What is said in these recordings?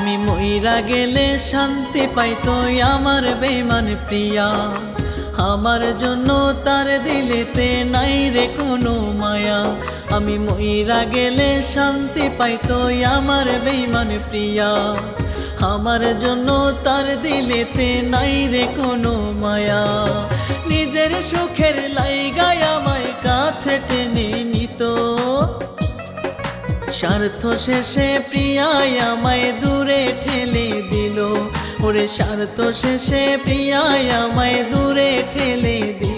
মইরা গেলে শান্তি পাইতো আমার বেমান প্রিয়া। আমার জন্য তার দিলেতে নাই রে কোনো মায়া। আমি মইরা গেলে শান্তি পাইতো আমার বেমান প্রিয়া। আমার জন্য তার দিলেতে নাই রে কোনো মায়া। নিজের সুখের স্বার্থ শেষে প্রিয়ায় আমায় দূরে ঠেলে দিল। ওরে স্বার্থ শেষে প্রিয়ায় আমায় দূরে ঠেলে দিল।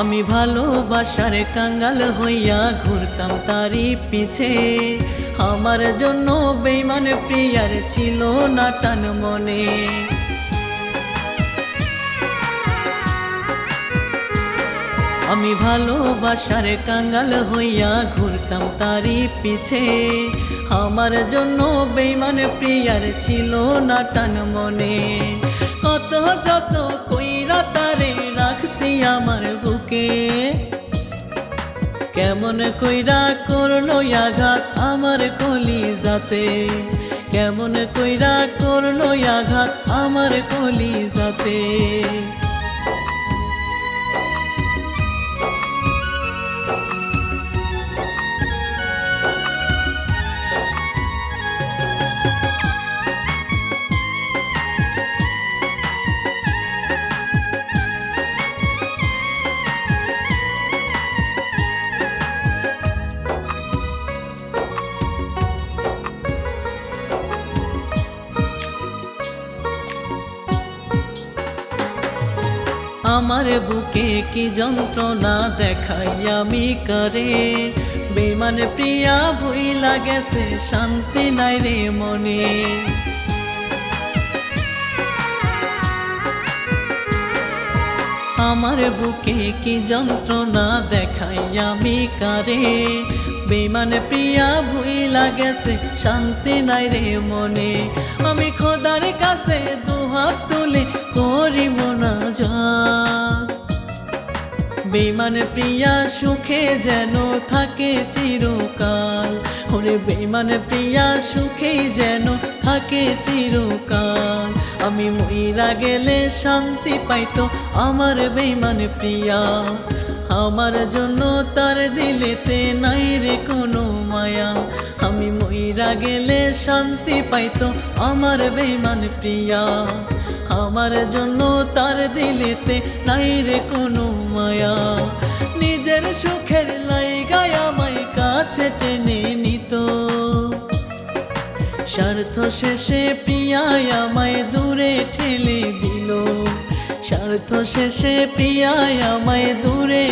আমি ভালোবাসার কাঙ্গাল হইয়া ঘুরতাম তারি পিছে। আমার জন্য বেইমান প্রিয়ার ছিল না টান মনে। আমি ভালোবাসার কাঙ্গাল হইয়া ঘুরতাম তারি পিছে। আমার জন্য বেইমান প্রিয়ার ছিল না টান মনে। কত যত কইরা তারে রাখছি আমার বুকে কেমন কইরা করল আঘাত আমার কলি যাতে কেমন কইরা করল আঘাত আমার কলি যাতে আমার বুকে কি যন্ত্রণা দেখাই আমি করে? বেমান প্রিয়া, ভুই লাগেছে, শান্তি নাই রে মনে। আমার বুকে কি যন্ত্রণা দেখাই আমি কারে? বেমান প্রিয়া, ভুই লাগেছে, শান্তি নাই রে মনে। আমি খোদার কাছে যা। বেমান প্রিয়া সুখে যেন থাকে চিরকাল। ওরে বেমান প্রিয়া সুখে যেন থাকে চিরকাল। আমি মইরা গেলে শান্তি পাইতো আমার বেমান প্রিয়া। আমার জন্য তার দিলেতে নাই রে কোনো মায়া। আমি মইরা গেলে শান্তি পাইতো আমার বেমান প্রিয়া। আমার জন্য তার দিলেতে নাই রে কোনো মায়া। নিজের সুখের লাইগায় আমায় কাছে টেনে নিত। স্বার্থ শেষে প্রিয়ায় আমায় দূরে ঠেলে দিল। স্বার্থ শেষে প্রিয়ায় আমায় দূরে